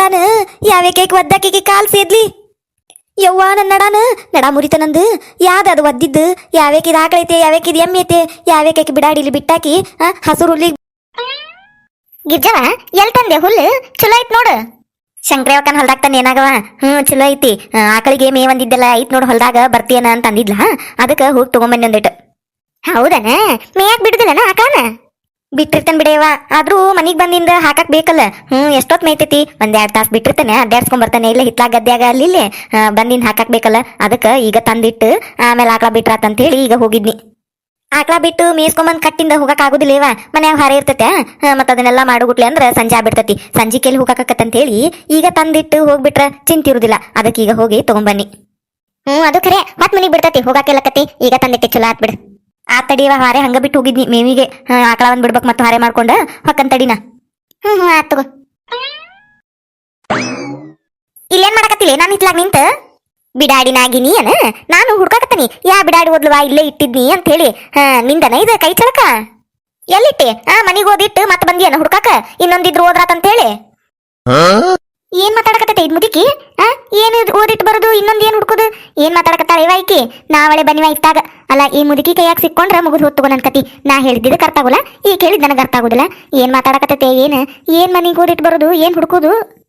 ನಡಾನ? ಯಾವ್ಯಾಕೆ ಒದ್ದಾಕಿಗೆ ಕಾಲ್ ಸೇದ್ಲಿ? ಯವ್ವ ನನ್ನ ನಡಾನ? ನಡ ಮುರಿತನಂದು ಯಾವ್ದು ಅದು ಒದ್ದಿದ್ದು? ಯಾವ್ಯಾಕಿದ್ ಆಕಳೈತೆ ಯಾವ್ಯಾಕಿದ್ ಎಮ್ಮೆ ಐತೆ? ಯಾವ್ಯಾಕೆ ಬಿಡಾಡಿಲಿ ಬಿಟ್ಟಾಕಿ ಹಸುರು ಹುಲ್ಲಿ ಗಿರ್ಜವ? ಎಲ್ ತಂದೆ ಹುಲ್ಲು? ಚಲೋ ಐತ್ ನೋಡು. ಶಂಕ್ರೇವಕ್ಕನ ಹೊಲ್ದಾಗ ತಂದೆ ಏನಾಗವ? ಹ್ಞೂ ಚಲೋ ಐತಿ. ಆಕಳಿಗೆ ಮೇ ಒಂದಿದ್ದೆಲ್ಲ, ಐತ್ ನೋಡು ಹೊಲ್ದಾಗ ಬರ್ತೀಯನ ಅಂತ ಅಂದಿದ್ಲ ಅದಕ್ಕೆ ಹೋಗಿ ತಗೊಂಬನ್ನಿ ಒಂದಿಟ್ಟು ಹೌದನ? ಮೇಯಾಕ್ ಬಿಡುದಿಲ್ಲನ ಆಕಳನ? ಬಿಟ್ಟಿರ್ತೇನೆ ಬಿಡೇವ ಆದ್ರೂ ಮನಿಗ್ ಬಂದಿಂದ ಹಾಕಕ್ ಬೇಕಲ್ಲ. ಹ್ಮ್ ಎಷ್ಟೊತ್ ಮೇಯ್ತೈತಿ? ಒಂದ್ ಎರಡ್ ತಾಸ್ ಬಿಟ್ಟಿರ್ತೇನೆ ಅಡ್ಡಾಡ್ಸ್ಕೊಂಡ್ ಬರ್ತಾನೆ. ಇಲ್ಲ ಹಿತ್ಲಾ ಗದ್ಯಾಗ ಅಲ್ಲಿ ಬಂದಿಂದ ಹಾಕಕ್ ಬೇಕಲ್ಲ. ಅದಕ್ಕೆ ಈಗ ತಂದಿಟ್ಟು, ಆಮೇಲೆ ಆಕಳ ಬಿಟ್ರಾತ್ ಹೇಳಿ ಈಗ ಹೋಗಿದ್ನಿ. ಆಕಳ ಬಿಟ್ಟು ಮೇಯ್ಸ್ಕೊಂಬಂದ್ ಕಟ್ಟಿಂದ ಹೋಗಕ್ ಆಗುದಿಲ್ಲೇವ ಮನ್ಯಾಗ ಹಾರ ಇರ್ತೈತೆ ಮತ್ತ ಅದನ್ನೆಲ್ಲ ಮಾಡುಗುಟ್ಲಿ ಅಂದ್ರ ಸಂಜೆ ಆಗ್ಬಿಡ್ತತಿ. ಸಂಜೆ ಕೆಲ್ ಹೋಗಕತ್ತಂತ ಹೇಳಿ ಈಗ ತಂದಿಟ್ಟು ಹೋಗ್ಬಿಟ್ರ ಅದಕ್ಕೆ ಈಗ ಹೋಗಿ ತಗೊಂಬನ್ನಿ. ಹ್ಮ್, ಅದು ಖರೆ ಮತ್ ಮನಿಗ್ ಬಿಡ್ತೈತಿ ಹೋಗಾಕೆಲ್ಲಕತ್ತಿ ಈಗ ತಂದಿಟ್ಟೆ, ಚಲೋ ಆತ್ ಬಿಡು. ಆ ತಡಿಯವ ಹಾರೆ ಹಂಗ ಬಿಟ್ಟು ಹೋಗಿದ್ನಿ ಮೇವಿಗೆ. ಆಕಳ ಒಂದ್ ಬಿಡ್ಬೇಕು ಮತ್ತು ಹಾರೆ ಮಾಡ್ಕೊಂಡ ಹೊಕ್ಕನ್ ತಡಿನ. ಹ್ಮ್ ಹ್ಮ್, ಆತ್ ತಗೋ. ಇಲ್ಲೇನ್ ಮಾಡಕತ್ತಿಲ್ಲ ನಾನು ಇತ್ಲಾಗ ನಿಂತ? ಬಿಡಾಡಿನಾಗಿನಿ ಏನ ನಾನು ಹುಡ್ಕಾಕತ್ತೀನಿ. ಯಾ ಬಿಡಾಡಿ ಓದ್ಲವಾ ಇಲ್ಲೇ ಇಟ್ಟಿದ್ನಿ ಅಂತ ಹೇಳಿ. ನಿಂದನ ಇದು ಕೈ ಚಳಕ? ಎಲ್ಲಿಟ್ಟೆ? ಆ, ಮನೆಗೆ ಓದಿಟ್ಟು ಮತ್ತೆ ಬಂದಿಯನ ಹುಡ್ಕಾಕ? ಇನ್ನೊಂದಿದ್ರು ಓದ್ರಾತಂತ ಹೇಳಿ ಏನ್ ಮಾತಾಡಕತ್ತೈತೆ ಇದ್ ಮುದುಕಿ? ಆ? ಏನ್ ಓದಿಟ್ಟು ಬರೋದು? ಇನ್ನೊಂದ್ ಏನ್ ಹುಡ್ಕೋದು? ಏನ್ ಮಾತಾಡಕತ್ತಾಳ ಐಕಿ ನಾವಳೆ ಬನ್ನಿವ ಇತ್ತಾಗ. ಅಲ್ಲ, ಈ ಮುದುಕಿ ಕೈಯಾಗ ಸಿಕ್ಕೊಂಡ್ರ ಮುಗಿದು ಹೊತ್ತುಗೋ ನನ್ ಕತಿ ನಾ ಹೇಳಿದ್ದಿದ್ದು ಅರ್ಥ ಆಗೋಲ್ಲ. ಈಗ ಹೇಳಿದ್ ನನಗೆ ಅರ್ಥ ಆಗೋದಿಲ್ಲ. ಏನ್ ಮಾತಾಡಕತ್ತೈತೆ, ಏನು? ಏನ್ ಮನಿಗ್ ಓದಿಟ್ಟು ಬರೋದು? ಏನ್ ಹುಡ್ಕೋದು?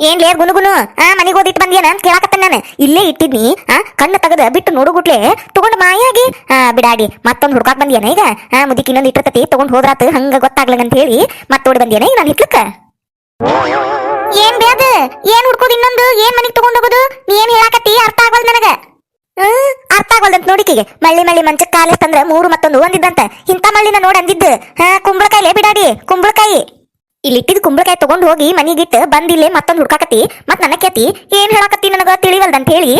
ಏನ್ ಲೇ ಗುನುಗುನು ಆ, ಮನಿಗ್ ಓದಿಟ್ಟು ಬಂದಿಯನ ಅಂತ ಕೇಳಾಕತ್ತ ನಾನು. ಇಲ್ಲೇ ಇಟ್ಟಿದ್ನಿ. ಆ, ಕಣ್ಣು ತೆಗೆದ ಬಿಟ್ಟು ನೋಡುಗುಟ್ಲೆ ತಗೊಂಡು ಮಾಯಾಗಿ. ಆ, ಬಿಡಾಡಿ. ಮತ್ತೊಂದು ಹುಡ್ಕಾಕ್ ಬಂದಿಯನ ಈಗ? ಆ, ಮುದುಕಿ ಇನ್ನೊಂದು ಇಟ್ಟಿರ್ತತಿ. ತಗೊಂಡ್ ಹೋದ್ರಾತು. ಹಂಗ ಗೊತ್ತಾಗ್ಲಂಗ ಅಂತ ಹೇಳಿ ಮತ್ತೋಡಿ ಬಂದಿಯನ ಈಗ ನಾನು ಹಿತ್ಲಕ್ಕ? ಏನ್ ಬ್ಯಾದ ಏನ್ ಹುಡ್ಕೋದು ಇನ್ನೊಂದು? ಏನ್ ಮನಿಗ್ ತಗೊಂಡ್ ಹೋಗೋದು? ನೀ ಏನ್ ಹೇಳಾಕತ್ತಿ? ಅರ್ಥ ಆಗವಲ್ ನನಗ. ಹ್ಮ್ ಅರ್ಥ ಆಗೋಲ್ದಂತ ನೋಡಿಕಿಗೆ. ಮಳ್ಳಿ ಮಳ್ಳಿ ಮಂಚಕ್ ಕಾಲಿಸ್ತಂದ್ರ ಮೂರು ಮತ್ತೊಂದು ಒಂದಿದ್ದಂತ. ಇಂಥ ಮಳ್ಳಿನ ನೋಡಿ ಅಂದಿದ್ದು. ಹಾ? ಕುಂಬಳಕಾಯಿಲೇ ಬಿಡಾಡಿ. ಕುಂಬಳಕಾಯಿ. ಇಲ್ಲಿ ಇಟ್ಟಿದ್ ಕುಂಬಳಕಾಯಿ ತಗೊಂಡ್ ಹೋಗಿ ಮನಿಗಿಟ್ಟು ಬಂದಿಲ್ಲೇ ಮತ್ತೊಂದು ಹುಡ್ಕಾಕತ್ತಿ. ಮತ್ ನನ್ನ ಕೇತಿ ಏನ್ ಹೇಳಾಕತ್ತಿ ನನಗ? ತಿಳಿವಲ್ದಂತ ಹೇಳಿ.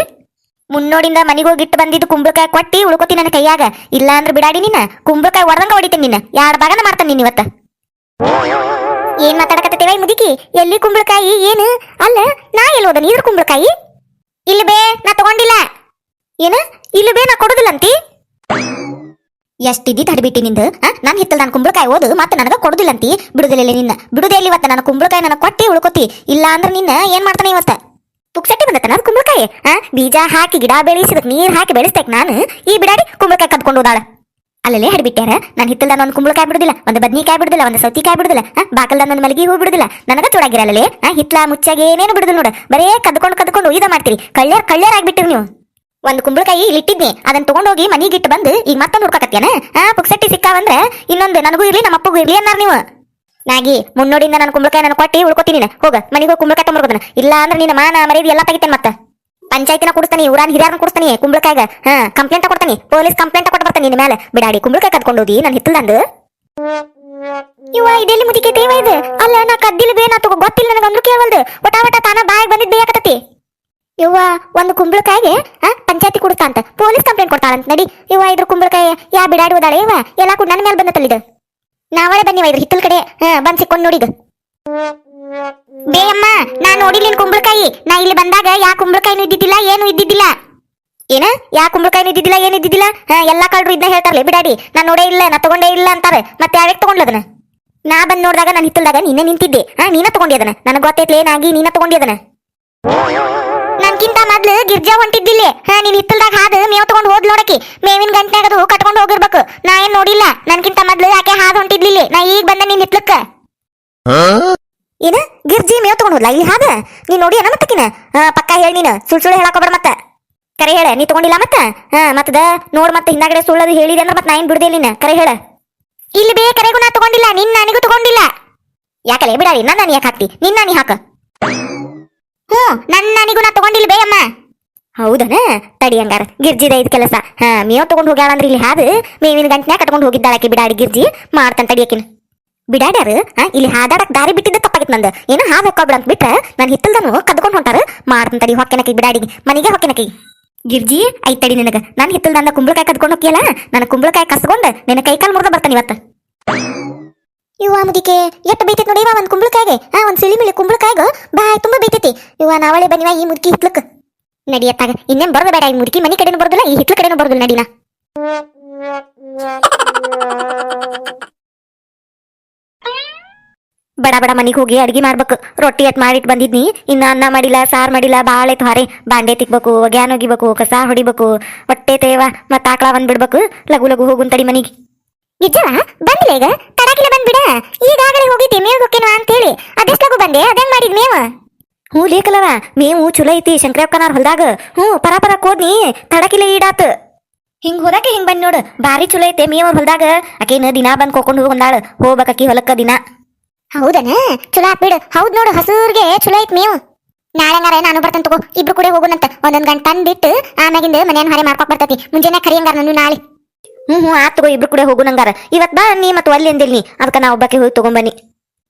ಮುನ್ನೋಡಿಂದ ಮನಿಗೆ ಹೋಗಿಟ್ಟು ಬಂದಿದ್ದು ಕುಂಬಳಕಾಯಿ ಕೊಟ್ಟಿ ಉಳ್ಕೋತಿ ನನ್ನ ಕೈಯಾಗ. ಇಲ್ಲ ಅಂದ್ರೆ ಬಿಡಾಡಿ ನಿನ್ನ ಕುಂಬಳಕಾಯಿ ಹೊಡೆದಂಗ ಹೊಡಿತೀನಿ ನಿನ್ನ ಯಾಡ್ ಭಾಗನ ಮಾಡ್ತಾನೆ ನೀನ್ ಇವತ್ತ? ಏನ್ ಮಾತಾಡಕತ್ತೇವ ಮುದುಕಿ? ಎಲ್ಲಿ ಕುಂಬಳಕಾಯಿ? ಏನು? ಅಲ್ಲ, ನಾ ಎಲ್ಲಿ ಹೋದ? ನೀದ್ರ ಕುಂಬಳಕಾಯಿ? ಇಲ್ಲ ಬೇ, ನಾ ತಗೊಂಡಿಲ್ಲ. ಏನ? ಇಲ್ಲ ಬೇ, ನಾ ಕೊಡುದಿಲ್ಲ ಅಂತಿ ಎಷ್ಟಿದ್ದಿ ತಡಿಬಿಟ್ಟಿ ನಿಂದು ನಾನು ಹಿತ್ತಲ್ ನಾನು ಕುಂಬಳಕಾಯಿ ಓದು, ಮತ್ತೆ ನನಗ ಕೊಡುದಿಲ್ಲ ಅಂತಿ ಬಿಡುದಿಲ್ಲ ನಿನ್ನ. ಬಿಡುದೇ ಇಲ್ಲ ಇವತ್ತ ನಾನು ಕುಂಬಳಕಾಯಿ ನನಗೆ ಕೊಟ್ಟಿ, ಉಳ್ಕೊತಿ. ಇಲ್ಲ ಅಂದ್ರೆ ನಿನ್ನ ಏನ್ ಮಾಡ್ತಾನೆ ಇವತ್ತ? ಪುಕ್ಸಟ್ಟಿ ಬಂದತ್ತ ನಾನು ಕುಂಬಳಕಾಯಿ ಬೀಜ ಹಾಕಿ ಗಿಡ ಬೆಳೆಸಿದಕ್ ನೀರ್ ಹಾಕಿ ಬೆಳೆಸ್ತೇಕ್ ನಾನು. ಈ ಬಿಡಾಡಿ ಕುಂಬಳಕಾಯಿ ಕದ್ಕೊಂಡು ಹೋದಾಳ. ಅಲ್ಲೇ ಹಡ್ಬಿಟ್ಟಾರ ನಾನು ಹಿತ್ತಲ್ದ ಒಂದು ಕುಂಬಳಕಾಯಿ ಬಿಡುದಿಲ್ಲ, ಒಂದು ಬದ್ನಿಕಾಯಿ ಬಿಡುದಿಲ್ಲ, ಒಂದು ಸೌತಿಕಾಯಿ ಬಿಡುದಿಲ್ಲ ಬಾಕಲ್ದ ಒಂದು ಮಲಗಿ ಹೂ ಬಿಡುದಿಲ್ಲ. ನನಗ ತೊಡಗಿರಲ್ಲೇ ಹಿತ್ಲ ಮುಚ್ಚಾಗ ಏನೇನು ಬಿಡುದಿಲ್ಲ ನೋಡು. ಬರೇ ಕದ್ಕೊಂಡು ಕದ್ಕೊಂಡು ಇದ ಮಾಡ್ತೀರಿ. ಕಳ್ಳ್ಯಾರ ಕಳ್ಳ್ಯಾರ ಆಗ್ಬಿಟ್ಟಿರಿ ನೀವು. ಒಂದು ಕುಂಬಳಕಾಯಿ ಇಟ್ಟಿದ್ನಿ. ಅದನ್ನ ತಗೊಂಡೋಗಿ ಇಟ್ಟು ಬಂದು ಈಗ ಮತ್ತೊಂದು ಹುಡ್ಕಾಕತ್ಯಾನ? ಆ, ಪುಕ್ಸಟ್ಟಿ ಸಿಕ್ಕಾವಂದ್ರೆ ಇನ್ನೊಂದು ನನಗೂ ಇರಲಿ ನಮ್ಮ ಅಪ್ಪಗೂ ಇರ್ಲಿ ಅನ್ನಾರ ನೀವು. ನಾಗಿ, ಮುನ್ನೋಡಿಂದ ನಾನು ಕುಂಬಳಕಾಯಿ ನಾನು ಕೊಟ್ಟು ಉಳ್ಕೊತೀನಿ. ಹೋಗ, ಮನೆಗೆ ಹೋಗಿ ಕುಂಬಳಕಾಯಿ ತೊಗೊಂಡ್ಬರ್ತಾನ ಇಲ್ಲ ಅಂದ್ರೆ ನಿನ್ನ ಮಾನ ಮರ್ಯಾದೆ ಎಲ್ಲ ತೆಗಿತೇನೆ ಮತ್ತೆ? ಪಂಚಾಯತಿನ ಕೊಡ್ತಾನೆ ಊರಾನ್ ಹಿರಿಯರ್ನ ಕೊಡ್ತಾನೆ ಕುಂಬಳಕಾಯಿಗ, ಹಾ ಕಂಪ್ಲೇಂಟ್ ಕೊಡ್ತಾನೆ ಪೊಲೀಸ್ ಕಂಪ್ಲೇಂಟ್ ಕೊಟ್ಟು ಬರ್ತಾನೆ ನಿನ್ನ ಮೇಲೆ ಬಿಡಾಡಿ, ಕುಂಬಳಕಾಯಿ ಕದ್ಕೊಂಡು ಹೋದಿ, ನಾನು ಹಿತ್ತಲ್ದಂದು. ಇವ ಇದೆಲ್ಲಿ ಮುದಿಕೆ ತೇವ ಇದು. ಅಲ್ಲ, ನಾ ಕದ್ದಿಲ್ಲ ಬೇ ನಾ ತಗೋ, ಗೊತ್ತಿಲ್ಲ ನನಗೆ, ಅಂದ್ರೂ ಕೇಳವಲ್ದು ಒಟ ಒಟ ತಾನ ಬಾಯಿಗೆ ಬಂದಿದ್ ಬೇಯಾಕತತಿ ಇವ್ವ, ಒಂದು ಕುಂಬಳಕಾಯಿಗೆ ಪಂಚಾಯತಿ ಕೊಡ್ತಾ ಅಂತ. ಪೊಲೀಸ್ ಕಂಪ್ಲೇಂಟ್ ಕೊಡ್ತಾಳಂತ, ನಡಿ. ಇವ ಇದ್ರ ಕುಂಬಳಕಾಯಿ, ಯಾ ಬಿಡಾಡಿ ಹೋದಾಳೆ ಇವ ಎಲ್ಲ ಕೂಡ ನನ್ನ ಮೇಲೆ ಬಂದತ್ತಲ್ಲ ಇದು. ನಾವಳೆ ಬನ್ನಿವ ಇದ್ರ ಹಿತ್ತಲ್ ಕಡೆ. ಹಾ, ಬಂದು ಸಿಕ್ಕೊಂಡು ನೋಡಿದು ಬೇ ಅಮ್ಮ ನಾ ನೋಡಿಲ್ಲ ನಿನ್ ಕುಂಬಳಕಾಯಿ? ನಾ ಇಲ್ಲಿ ಬಂದಾಗ ಯಾ ಕುಂಬಳಕಾಯಿನೂ ಇದ್ದಿದ್ದಿಲ್ಲ, ಏನು ಇದ್ದಿದ್ದಿಲ್ಲ. ಏನ? ಯಾ ಕುಂಬಳಕಾಯಿನೂ ಇದ್ದಿದ್ದಿಲ್ಲ, ಏನು ಇದ್ದಿದ್ದಿಲ್ಲ? ಹಾ, ಎಲ್ಲಾ ಕಳ್ರು ಇದನ್ನ ಹೇಳ್ತಾರಲ್ಲ, ಬಿಡಾಡಿ, ನಾ ನೋಡೇ ಇಲ್ಲ, ನಾ ತಗೊಂಡೇ ಇಲ್ಲ ಅಂತಾರೆ. ಮತ್ತೆ ಯಾವ್ಯಾಗ ತಗೊಂಡ್ಲ ಅದನ್ನ? ನಾ ಬಂದ್ ನೋಡಿದಾಗ ನಾನು ಹಿತ್ತಲ್ದಾಗ ನೀನೇ ನಿಂತಿದ್ದೆ. ಹಾ, ನೀನ ತಗೊಂಡಿ ಅದನ್ನ? ನನಗೆ ಗೊತ್ತೈತ್ಲೆ, ನಾಗಿ ನೀನ ತಗೊಂಡಿ ಅದನ್ನ? ನನ್ಕಿಂತ ಮೊದ್ಲು ಗಿರ್ಜಾ ಹೊಂಟಿದ್ದಿಲ್ಲ. ಹಾ, ನೀನ್ ಹಿತ್ತಲ್ದಾಗ ಹಾದು ಮೇವ್ ತಗೊಂಡ್ ಹೋದ್ ನೋಡಕಿ ಮೇವಿನ ಗಂಟ್ನಾಗ ಅದು ಕಟ್ಕೊಂಡು ಹೋಗಿರ್ಬೇಕು. ನಾ ಏನ್ ನೋಡಿಲ್ಲ. ನನ್ಕಿಂತ ಮೊದ್ಲು ಯಾಕೆ ಹಾದು ಹೊಂಟಿದ್ಲಿಲ್ಲ. ನಾ ಈಗ ಬಂದ ನಿನ್ ಹಿತ್ಲಕ್ಕ. ಏನ? ಗಿರ್ಜಿ ಮೇವ್ ತಗೊಂಡು ಇಲ್ಲಿ ಹಾದ ನೀ ನೋಡಿ ಏನ ಮತ್ತಕಿನ ಪಕ್ಕ ಹೇಳಿ ನೀನು. ಸುಳ್ಳು ಸುಳ್ಳು ಹೇಳಕೋಬೇಡ ಮತ್ತೆ. ಕರೆ ಹೇಳ, ನೀ ತಗೊಂಡಿಲ್ಲ ಮತ್ತ? ಹಾ ಮತ್ತದ ನೋಡ್ ಮತ್ತೆ ಹಿಂದಾಗಡೆ ಸುಳ್ಳದು ಹೇಳಿದೆ ಅಂದ್ರೆ ಮತ್ತೆ ನಾ ಏನ್ ಬಿಡ್ದೆ ನೀನು ಕರೆ ಹೇಳ. ಇಲ್ಲಿ ಬೇ, ಕರೆಗೂ ನಾ ತಗೊಂಡಿಲ್ಲ ನಿನ್ನ ನನಗೂ ತಗೊಂಡಿಲ್ಲ. ಯಾಕಲೆ ಬಿಡಾರಿ ನನ್ನ ನೀ ಯಾಕೆ ಹಾಕ್ತಿ? ನಿನ್ನ ನೀ ಹಾಕ. ಹ್ಞೂ ನನ್ನ ನನಗೂ ನಾ ತಗೊಂಡಿಲ್ಲ ಬೇ ಅಮ್ಮ. ಹೌದನ? ತಡಿ ಹಂಗಾರ, ಗಿರ್ಜಿದ ಐದ್ ಕೆಲಸ. ಹಾ, ಮೇವ್ ತಗೊಂಡ್ ಹೋಗ್ಯಾಳ ಅಂದ್ರೆ ಇಲ್ಲಿ ಹಾದು, ಮೇವಿನ ಗಂಟನ್ಯಾಗ ಕಟ್ಕೊಂಡು ಹೋಗಿದ್ದಾಳಾಕಿ ಬಿಡಾಡಿ ಗಿರ್ಜಿ. ಮಾಡ್ತಾನೆ ತಡಿಯಕಿನ ಬಿಡಾಡ್ಯಾರ? ಇಲ್ಲಿ ಹಾದಾಡಕ್ ದಾರಿ ಬಿಟ್ಟಿದ್ದ ತಪ್ಪಾಗಿತ್ತು ನಂದು. ಏನು ಹಾದು ಹೊಕ್ಕೊಬಿಡ ಅಂತ ಬಿಟ್ರೆ ನಾನು ಹಿತ್ತಲ್ದನು ಕದ್ಕೊಂಡು ಹೊಂಟಾರ. ಮಾಡ್ತಂತ ತಡಿ ಹೊಕ್ಕೆನಕಿ ಬಿಡಾಡಿಗೆ ಮನೆಗೆ ಹೊಕ್ಕೆನಕಿ ಗಿರ್ಜಿ ಐತ್ ತಡಿ ನಿನಗ. ನಾನು ಹಿತ್ತಲ್ದಂದ ಕುಂಬಳಕಾಯಿ ಕದ್ಕೊಂಡು ಹೋಗಿಯಲ್ಲ ನನ್ನ ಕುಂಬಳಕಾಯಿ ಕಸ್ಕೊಂಡು ನಿನ್ನ ಕೈ ಕಾಲು ಮುರಿದ ಬರ್ತಾನೆ ಇವತ್ತು. ಇವ ಮುದಿಕೆ ಎಷ್ಟ್ ಬೈತೈತಿ ನೋಡಿ ಒಂದ್ ಕುಂಬಳಕಾಯಿಗೆ? ಆ ಒಂದು ಸಿಳಿ ಮಿಳಿ ಕುಂಬಳಕಾಯಿಗ? ಬಾಯ್ ತುಂಬಾ ಬೈತೈತಿ. ಇವ ನಾವಳೆ ಬನ್ನಿವ ಈ ಮುದುಕಿ ಹಿತ್ಲಕ್. ನಡಿಯತ್ತಾಗ ಇನ್ನೇನ್ ಬರೋದ ಬೇಡ, ಈ ಮುದುಕಿ ಮನಿ ಕಡೆನೂ ಬರೋದಿಲ್ಲ, ಈ ಹಿತ್ಲ ಕಡೆನೂ ಬರೋದಿಲ್ಲ, ನಡಿನ. ಬಡ ಬಡ ಮನಿಗೆ ಹೋಗಿ ಅಡ್ಗೆ ಮಾಡ್ಬೇಕು. ರೊಟ್ಟಿ ಎತ್ ಮಾಡಿಟ್ಟು ಬಂದಿದ್ನಿ. ಇನ್ನ ಅನ್ನ ಮಾಡಿಲ್ಲ ಸಾರು ಮಾಡಿಲ್ಲ ಭಾಳ ಐತ್ ಹೊರೆ ಬಾಂಡೆ ತಿಕ್ಬೇಕು ಗ್ಯಾನ್ ಒಗಿಬೇಕು ಕಸ ಹೊಡಿಬೇಕು ಹೊಟ್ಟೆ ತೇವ ಮತ್ತ ಆಕಳ ಬಂದ್ ಬಿಡ್ಬೇಕು ಲಘು ಲಗು ಹೋಗುನ್ ತಡಿ ಮನಿಗೆ. ನಿಜವ? ಬಂದಿಲ್ಲ ಈಗ? ತಡಕಿಲ್ಲ ಬಂದ್ಬಿಡ? ಈಗಾಗಲೇ ಹೋಗಿದ್ದೆ ಮೇವ್ ಹೊಕ್ಕೇನು ಅಂತೇಳಿ. ಅದೆಷ್ಟು ಲಗು ಬಂದೆ? ಅದೇನ್ ಮಾಡಿದ್ ಮೇವ? ಹ್ಞೂ ಲೇಕಲವ ಮೇವು ಚಲೋ ಐತಿ ಶಂಕರಪ್ಪನವ್ರ ಹೊಲ್ದಾಗ. ಹ್ಞೂ ಪರ ಪರ ಕೋದ್ನಿ ತಡಕಿಲ್ಲ ಈಡಾತ್. ಹಿಂಗ್ ಹೋದಕ್ಕೆ ಹಿಂಗ್ ಬಂದ್ ನೋಡು ಭಾರಿ ಚಲೋ ಐತೆ ಮೇವ್ ಹೊಲ್ದಾಗ. ಆಕೇನ ದಿನಾ ಬಂದ್ ಕೋಕೊಂಡು ಹೋಗಂದಾಳ ಹೋಗ್ಬೇಕಿ ಹೊಲಕ್ಕ ದಿನ. ಹೌದನ? ಚಲೋ ಬಿಡು. ಹೌದ್ ನೋಡು, ಹಸೂರ್ಗೆ ಚಲೋ ಐತ್ ಮೇವು. ನಾಳೆ ನಾನು ಬರ್ತೇನೆ ತಗೋ, ಇಬ್ರು ಕೂಡ ಹೋಗುನಂತ ಒಂದೊಂದು ಗಂಟೆ ತಂದಿಟ್ಟು ಆಮ್ಯಾಗಿಂದ ಮನೆಯನ್ನು ಹರೆ ಮಾಡ್ಕೊಕ್ ಬರ್ತೈತಿ. ಮುಂಜಾನೆ ಕರಿಯಂಗಾರ ನಾನು ನಾಳೆ. ಹ್ಞೂ ಹ್ಞೂ ಆತ್ ತಗೋ, ಇಬ್ರು ಕೂಡ ಹೋಗುನಂಗಾರ ಇವತ್ ಬಾ ನೀ ಮತ್ತು ಅಲ್ಲಿ ಅಂದಿಲ್ ಅದಕ್ಕೆ ನಾ ಒಬ್ಬಕ್ಕೆ ಹೋಗಿ ತಗೊಂಬನ್ನಿ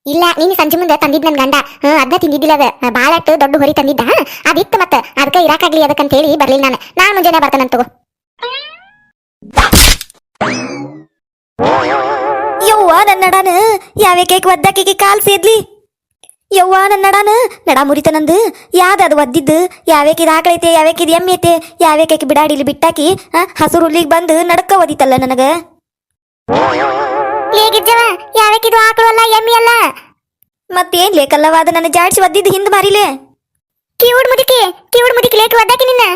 ಇಲ್ಲ, ನೀನು ಸಂಜೆ ಮುಂದೆ ತಂದಿದ್ ನನ್ನ ಗಂಡ. ಹ್ಮ್ ಅದನ್ನ ತಿಂದಿದ್ದಿಲ್ಲ ಅದ. ಬಾಳಟ್ಟು ದೊಡ್ಡ ಹೊರಿ ತಂದಿದ್ದ. ಅದಿತ್ತು ಮತ್ತೆ. ಅದಕ್ಕೆ ಇರಾಕಾಗ್ಲಿ ಅದಕ್ಕಂತ ಹೇಳಿ ಬರ್ಲಿಲ್ಲ ನಾನು. ನಾನು ಮುಂಜಾನೆ ಬರ್ತೇನೆ ತಗೋ. ಯವ್ವ ನನ್ನ ನಡಾನ ಯಾವೆ ಕೇಕ್ ಒದ್ದಾಕಿಗೆ ಕಾಲ್ ಸೇದ್ಲಿ. ಯವ್ವ ನನ್ನ ನಡಾನ ನಡ ಮುರಿತ ನಂದು. ಯಾವ್ದು ಅದು ಒದ್ದಿದ್ದು? ಇದು ಆಕಳೈತೆ ಇದು ಎಮ್ಮೆ ಐತೆ? ಯಾವೇಕೈಕೆ ಬಿಡಾಡಿಲಿ ಬಿಟ್ಟಾಕಿ ಹಸುರು ಹುಲ್ಲಿಗೆ ಬಂದು ನಡಕ ಒದಿತಲ್ಲ ನನಗ? ಹೇಗಿದ್ದವ ಯಾವೇಕಿದು ಆಕಳು ಅಲ್ಲ ಎಮ್ಮೆ ಅಲ್ಲ? ಮತ್ತೇನ್ ಲೇಕಲ್ಲವಾದ ನನ್ನ ಜಾಡ್ಸಿ ಒದ್ದಿದ್ದು ಹಿಂದ್ ಮಾರಿಲೆ? ಕಿವುಡ್ ಮುದುಕಿ ಕಿವುಡ್ ಮುದುಕಿ ಲೇಟ್ ಒದ್ದಾಕಿ ನಿನ್ನ?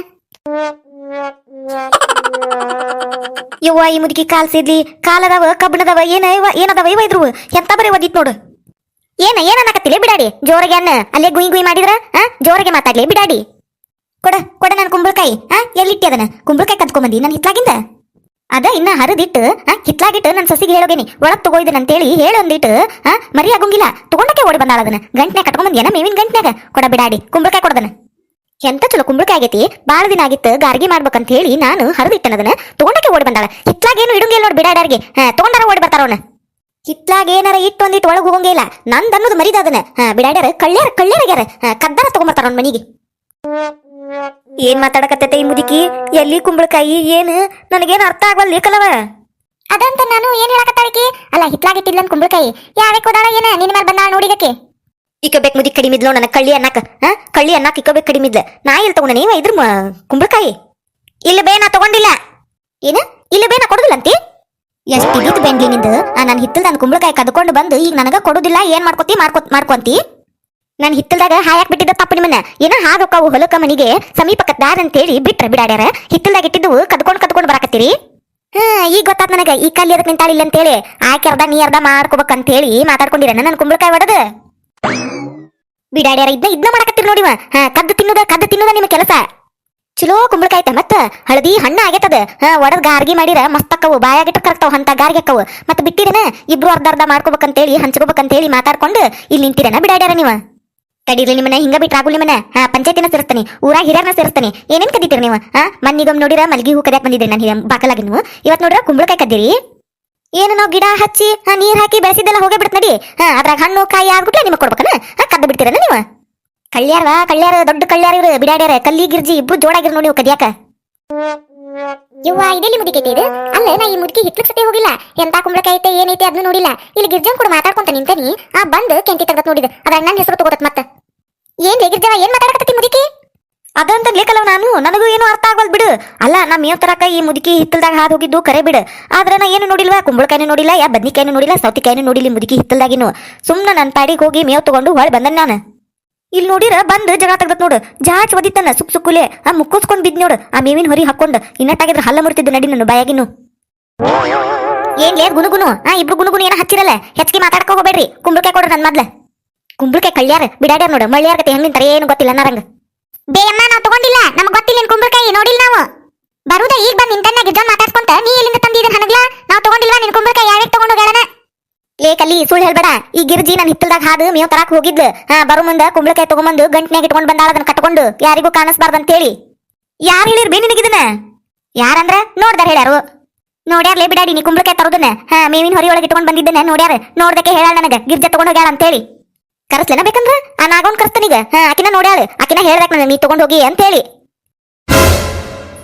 ಯವ್ವ, ಈ ಮುದುಕಿ ಕಾಲ್ಸಿದ್ಲಿ ಕಾಲದವ, ಕಬ್ಬಣದವ, ಏನ ಏನದವ ಇವ ಇದ್ರು ಎಂತ ಬರೀ ಒದಿತ್ ನೋಡು? ಏನ ಏನ ಬಿಡಾಡಿ. ಜೋರಿಗೆ ಅನ್ನ. ಅಲ್ಲೇ ಗುಯಿ ಗುಯಿ ಮಾಡಿದ್ರ, ಆ? ಜೋರಿಗೆ ಮಾತಾಡ್ಲಿ, ಬಿಡಾಡಿ. ಕೊಡ ಕೊಡ ನಾನು ಕುಂಬಳಕಾಯಿ, ಆ? ಎಲ್ಲಿಟ್ಟಿ ಅದನ್ನ? ಕುಂಬಳಕಾಯಿ ಕದ್ಕೊಂಬಂದಿ, ನಾನು ಹಿತ್ಲಾಗಿಂದ? ಅದ ಇನ್ನ ಹರಿದಿಟ್ಟು ಹಿತ್ಲಾಗಿಟ್ಟು ನನ್ನ ಸಸಿಗೆ ಹೇಳೋಗೇನಿ. ಒಳಗ್ ತಗೋಯ್ದನ್ ಅಂತೇಳಿ ಹೇಳೊಂದಿಟ್ಟು ಮರಿ ಆಗುಂಗಿಲ್ಲ. ತಗೊಂಡಕ್ಕೆ ಓಡಿ ಬಂದಾಳ ಅದನ್ನ. ಗಂಟ್ನ್ಯಾಗ ಕಟ್ಕೊಂಬಂದಿಯನ ಮೇವಿನ ಗಂಟ್ನ್ಯಾಗ? ಕೊಡ ಬಿಡಾಡಿ, ಕುಂಬಳಕಾಯಿ ಕೊಡದನ ಎಂತ ಚಲೋ ಕುಂಬಳಕಾಯಿ ಆಗೈತಿ? ಬಾಳ ದಿನ ಆಗಿತ್ತು ಗಾರ್ಗಿ ಮಾಡ್ಬೇಕಂತ ಹೇಳಿ ನಾನು ಹರಿದಿಟ್ಟನ ಅದನ್ನ. ತಗೊಂಡಕ್ಕೆ ಓಡಿ ಬಂದಾಳ. ಹಿತ್ಲಾಗೇನು ಇಡುಂಗಿಲ್ಲ ನೋಡಿ ಹಾ, ತಗೊಂಡಾರ ಓಡಿ ಬರ್ತಾರವನ ಹಿತ್ಲಾಗ ಏನಾರ ಇಟ್ಟು ಒಂದಿಟ್ಟು ಒಳಗೆ ಹೋಗಂಗಿಲ್ಲ. ನಂದು ಅನ್ನೋದು ಮರಿದ ಅದನ್ನ. ಬಿಡಾಡ್ಯಾರ ಕಳ್ಳ್ಯಾರ ಕಳ್ಳ್ಯಾರ ಕದ್ದಾರ ತಗೊಂಬರ್ತಾರ ಅವ್ನ ಮನಿಗೆ. ಏನ್ ಮಾತಾಡಕತ್ತೈತೆ ಈ ಮುದುಕಿ? ಎಲ್ಲಿ ಕುಂಬಳಕಾಯಿ? ಏನು? ನನಗೇನು ಅರ್ಥ ಆಗವಲ್ಲ ಏಕಲವ ಅದಂತ ನಾನು ಏನ್ ಹೇಳಕತ್ತಾಳಿಕಿ ಅಲ್ಲ ಹಿತ್ಲಾಗಿಟ್ಟಿಲ್ಲ ಕುಂಬಳಕಾಯಿ. ಯಾವೆ ಹೋದಾಳ ಏನ ನಿನ್ನ ಮೇಲೆ ಬಂದಾಳ ನೋಡಿದಕ್ಕೆ ಇಕ್ಕಬೇಕ್ ಮುದಿ ಕಡಿಮಿದ್ಲು ನನ್ನ ಕಳ್ಳಿ ಅನ್ನಕ, ಹಾ? ಕಳ್ಳಿ ಅನ್ನಕ್ ಇಕ್ಕಬೇಕು ಕಡಿಮಿದ್ಲ ನಾ ಇಲ್ಲಿ ತಗೊಂಡ ನೀವ ಇದ್ರ ಕುಂಬಳಕಾಯಿ? ಇಲ್ಲ ಬೇ, ನಾ ತಗೊಂಡಿಲ್ಲ. ಏನ? ಇಲ್ಲ ಬೇ, ನಾ ಕೊಡುದಿಲ್ಲ ಅಂತಿ ಎಸ್ ಇದ್ದಿತ್ತು ಬೆಂಡ್ಲಿ ನಿಂದು? ನಾನು ನನ್ನ ಹಿತ್ತಲ್ದ ಕುಂಬಳಕಾಯಿ ಕದ್ಕೊಂಡು ಬಂದು ಈಗ ನನಗ ಕೊಡುದಿಲ್ಲ, ಏನ್ ಮಾಡ್ಕೊತಿ ಮಾಡ್ಕೊ ಮಾಡ್ಕೊಂತಿ? ನಾನು ಹಿತ್ತಲ್ದಾಗ ಹಾಯಾಕ್ ಬಿಟ್ಟಿದ್ದ ತಪ್ಪು ನಿಮ್ಮನ್ನ. ಏನ ಹಾದೊಕ್ಕವು ಹೊಲಕ ಮನಿಗೆ ಸಮೀಪಕ್ಕ ದಾರ ಅಂತೇಳಿ ಬಿಟ್ರ ಬಿಡಾಡ್ಯಾರ. ಹಿತ್ತಲ್ದಾಗ ಇಟ್ಟಿದ್ದು ಕದ್ಕೊಂಡು ಕದ್ಕೊಂಡು ಬರಾಕತ್ತೀರಿ? ಹಾ, ಈಗ ಗೊತ್ತಾತ್ ನನಗ, ಈ ಕಲ್ಲಿ ಅದಕ್ಕೆ ನಿಂತಾಳಿಲ್ಲ ಅಂತೇಳಿ. ಆಕೆ ಅರ್ಧ, ನೀ ಅರ್ಧ ಮಾಡ್ಕೋಬೇಕಂತೇಳಿ ಮಾತಾಡ್ಕೊಂಡಿರ ನನ್ನ ಕುಂಬಳಕಾಯಿ ಒಡದ. ಬಿಡಾಡ್ಯಾರ ಇದ್ನ ಇದ್ನ ಮಾಡಕತ್ತೀರಿ ನೋಡಿವ ಹಾ, ಕದ್ದು ತಿನ್ನುದ ಕದ್ದು ತಿನ್ನುದ ನಿಮ್ಮ ಕೆಲಸ. ಚಲೋ ಕುಂಬಳಕಾಯ್ತ ಮತ್ತ, ಹಳದಿ ಹಣ್ಣ ಆಗೇತದ ಹಾ, ಒಡದ್ ಗಾರ್ಗಿ ಮಾಡಿರ, ಮಸ್ತ್ ಅಕ್ಕವು, ಬಾಯಾಗಿಟ್ಟು ಕರ್ತಾವ ಅಂತ ಗಾರ್ಗಿ ಅಕ್ಕವು. ಮತ್ತ ಬಿಟ್ಟಿರೇನ ಇಬ್ರು ಅರ್ಧ ಅರ್ಧ ಮಾಡ್ಕೋಬೇಕಂತೇಳಿ, ಹಂಚ್ಕೋಬೇಕಂತೇಳಿ ಮಾತಾಡ್ಕೊಂಡು ಇಲ್ಲಿ ನಿಂತಿರನ ಬಿಡಾಡ್ಯಾರ ನೀವ. ಕಡಿರಿ ನಿಮ್ಮನ್ನ, ಹಿಂಗ ಬಿಟ್ರ ಆಗುಲ್ ನಿಮ್ಮನ್ನ. ಹಾ, ಪಂಚಾಯತಿನ ಸೇರಿಸ್ತಾನೆ ಊರಾಗ ಹಿರಿಯರ್ನ ಸೇರಿಸ್ತಾನೆ. ಏನೇನ್ ಕದೀತೀರಿ ನೀವು? ಹಾ, ಮನ್ನಿಗೊಮ್ಮೆ ನೋಡಿರ, ಮಲ್ಗಿ ಹೂ ಕದ್ಯಾಕ್ ಬಂದಿದ್ರಿ ನಾನು ಬಾಕಲಾಗಿ ನೀವು. ಇವತ್ ನೋಡ್ರ ಕುಂಬಳಕಾಯಿ ಕದ್ದೀರಿ? ಏನು ನಾವು ಗಿಡ ಹಚ್ಚಿ ನೀರ್ ಹಾಕಿ ಬೆಳೆಸಿದ್ದೆಲ್ಲ ಹೋಗೇ ಬಿಡ್ತ ನಡಿ. ಹಾ, ಅದ್ರಾಗ ಹಣ್ಣು, ಕಾಯಿ ಆಗ್ಬಿಟ್ಲೆ ನಿಮಗೆ ಕೊಡ್ಬೇಕನ ಕದ್ದು ಬಿಡ್ತೀರಲ್ಲ ನೀವು? ಕಳ್ಳ್ಯಾರ ಕಳ್ಳ್ಯಾರ ದೊಡ್ಡ ಕಳ್ಳ್ಯಾರ ಇವ್ರು, ಬಿಡಾಡ್ಯಾರ. ಕಲ್ಲಿ, ಗಿರ್ಜಿ, ಇಬ್ರು ಜೋಡಾಗಿರ್ ನೋಡಿ ಕದಿಯಾಕ. ಯವ್ವ ಇದೆಲ್ಲಿ ಮುದಿಕೈತೆ ಇದು ಅಲ್ಲ? ನಾ ಈ ಮುದುಕಿ ಹಿತ್ಲಕ್ ಸತೆ ಹೋಗಿಲ್ಲ. ಎಂತ ಕುಂಬಳಕಾಯಿ ಐತೆ, ಏನೈತೆ ಅದನ್ನು ನೋಡಿಲ್ಲ. ಇಲ್ಲಿ ಗಿರ್ಜನ್ ಕೂಡ ಮಾತಾಡ್ಕೊಂತ ನಿಂತನಿ ಆ, ಬಂದು ಕೆಂತಿ ತೆಗ್ದತ್ ನೋಡಿದ. ಅದ್ರ ನನ್ನ ಹೆಸರು ತಗೋತತ್ ಮತ್ತ ಏನ್ ಗಿರ್ಜವ ಏನ್ ಮಾತಾಡಕತ್ತಿ ಮುದುಕಿ ಅದಂತ ಲೇಕಲ್ಲ ನಾನು ನನಗೂ ಏನು ಅರ್ಥ ಆಗ್ವಲ್ ಬಿಡು. ಅಲ್ಲ ನಾ ಮೇವ್ ತರಕ ಈ ಮುದುಕಿ ಹಿತ್ತಲ್ದಾಗ ಹಾದು ಹೋಗಿದ್ದು ಕರೆ ಬಿಡು. ಆದ್ರೆ ನಾ ಏನು ನೋಡಿಲ್ವಾ? ಕುಂಬಳಕಾಯಿನೂ ನೋಡಿಲ್ಲ, ಯಾ ಬದ್ನಿಕಾಯಿನೂ ನೋಡಿಲ್ಲ, ಸೌತಿಕಾಯಿನೂ ನೋಡಿಲ್ಲ ಮುದುಕಿ ಹಿತ್ತಲ್ದಾಗಿನು. ಸುಮ್ಮನೆ ನನ್ನ ಪಾಡಿಗೆ ಹೋಗಿ ಮೇವ್ ತಗೊಂಡು ಹೊಳೆ ಬಂದನ್ ನಾನು. ಇಲ್ಲಿ ನೋಡಿರ, ಬಂದು ಜಗಳ ತೆಗ್ದತ್ ನೋಡು. ಜಾಚ್ ಒದಿತನ ಸುಕ್ ಸುಕ್ಕುಲೆ. ಆ ಮುಕ್ಕೋಸ್ಕೊಂಡ್ ಬಿದ್ ನೋಡು. ಆ ಮೇವಿನ ಹೊರಿ ಹಾಕೊಂಡು ಇನ್ನಟ್ಟಾಗಿದ್ರೆ ಹಲ್ಲ ಮುರಿತಿದ್ದು ನಡಿ ನನ್ನ ಬಾಯಾಗಿನು ಏನ್ ಲೇ ಗುನುಗುನು ಆ, ಇಬ್ರು ಗುನುಗುನು ಏನ ಹಚ್ಚಿರಲ್ಲ. ಹೆಚ್ಚಿಗೆ ಮಾತಾಡ್ಕೊ ಹೋಗ್ಬೇಡ್ರಿ. ಕುಂಬಳಕಾಯಿ ಕೊಡ್ರಿ ನನ್ನ ಮೊದ್ಲ. ಕುಂಬಳಕಾಯಿ ಕಳ್ಯಾರ ಬಿಡಾಡ್ಯಾರ ನೋಡು. ಮಳ್ಳ್ಯಾರ ಕತೆ ಹೆಂಗಿಂತಾರೆ ಏನು ಗೊತ್ತಿಲ್ಲ ಅನ್ನರಂಗ. ಬೇಯಮ್ಮ ನಾವು ತಗೊಂಡಿಲ್ಲ. ನಮಗ್ ಗೊತ್ತಿಲ್ಲ ಕುಂಬಳಕಾಯಿ ನೋಡಿಲ್ಲ ನಾವು? ಬರುದ, ಈಗ ಬಂದ್ ನಿಂತನ್ನ ಗಿರ್ಜನ್ ಮಾತಾಡ್ಕೊಂತ ನೀ ಎಲ್ಲಿಂದ ತಂದಿದ್ದ ಹನಗ್ಲಾ ನಾವು ತಗೊಂಡಿಲ್ವಾ ನಿನ್ ಕುಂಬಳಕಾಯಿ? ಯಾವ್ಯಾಗ ತಗೊಂಡು ಹೇಳನ ಏ ಕಲ್ಲಿ, ಸುಳ್ಳು ಹೇಳ್ಬೇಡ. ಈ ಗಿರ್ಜಿ ನನ್ನ ಹಿತ್ತಲ್ದಾಗ ಹಾದು ಮೇವ್ ತರಾಕ್ ಹೋಗಿದ್ಲು. ಹಾ, ಬರು ಮುಂದ ಕುಂಬಳಕಾಯಿ ತಗೊಂಬಂದು ಗಂಟ್ನ್ಯಾಗ ಇಟ್ಕೊಂಡು ಬಂದಾಳ ಅದನ್ನ ಕಟ್ಕೊಂಡು ಯಾರಿಗೂ ಕಾಣಿಸ್ಬಾರ್ದಂತೇಳಿ ಯಾರು ಹೇಳಿರ್ ಬೇ ನಿನಗಿದನ ಯಾರಂದ್ರ? ನೋಡ್ದಾರ ಹೇಳ್ಯಾರು. ನೋಡ್ಯಾರ್ಲೇ ಬಿಡಾಡಿ, ನೀ ಕುಂಬಳಕಾಯಿ ತರೋದನ್ನ. ಹಾ, ಮೇವಿನ ಹೊರಿ ಒಳಗೆ ಇಟ್ಕೊಂಡ್ ಬಂದಿದ್ದನ್ನ ನೋಡ್ಯಾರ. ನೋಡ್ದಕ್ಕೆ ಹೇಳ ನನಗೆ. ಗಿರ್ಜೆ ತಗೊಂಡು ಹೋಗ್ಯಾಳ ಅಂತೇಳಿ. ಕರೆಸ್ಲೇನ ಬೇಕಂದ್ರ? ಆ ನಾಗವನ್ ಕರ್ಸ್ತಾನೀಗ ಹಾ, ಆಕಿನ ನೋಡ್ಯಾಳ ಆಕಿನ ಹೇಳ್ಬೇಕು ನನಗೆ, ನೀ ತಗೊಂಡ್ ಹೋಗಿ ಅಂತೇಳಿ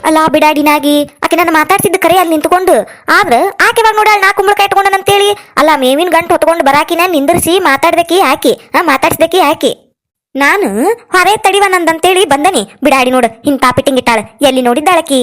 ಅಲ್ಲ ಬಿಡಾಡಿನಾಗಿ ಆಕೆ ನನ್ನ ಮಾತಾಡ್ತಿದ್ದ ಕರೆ ಅಲ್ಲಿ ನಿಂತ್ಕೊಂಡು. ಆದ್ರೆ, ಆಕೆ ಇವಾಗ ನೋಡಾಳ ನಾ ಕುಂಬಳಕಾಯಿ ಇಟ್ಕೊಂಡನಂತೇಳಿ ಅಲ್ಲ, ಮೇವಿನ ಗಂಟು ಹೊತ್ಕೊಂಡು ಬರಾಕಿನ ನಿಂದಿರಿಸಿ ಮಾತಾಡ್ದಕಿ ಆಕಿ. ಹಾ ಮಾತಾಡ್ಸ್ದಕ್ಕಿ ಆಕಿ. ನಾನು ಹೊರೆ ತಡಿವ ನಂದಂತೇಳಿ ಬಂದನಿ. ಬಿಡಾಡಿ ನೋಡು ಹಿಂಗ್ ಪಾಪಿಟಿಂಗ್ ಇಟ್ಟಾಳ. ಎಲ್ಲಿ ನೋಡಿದ್ದಾಳಕಿ?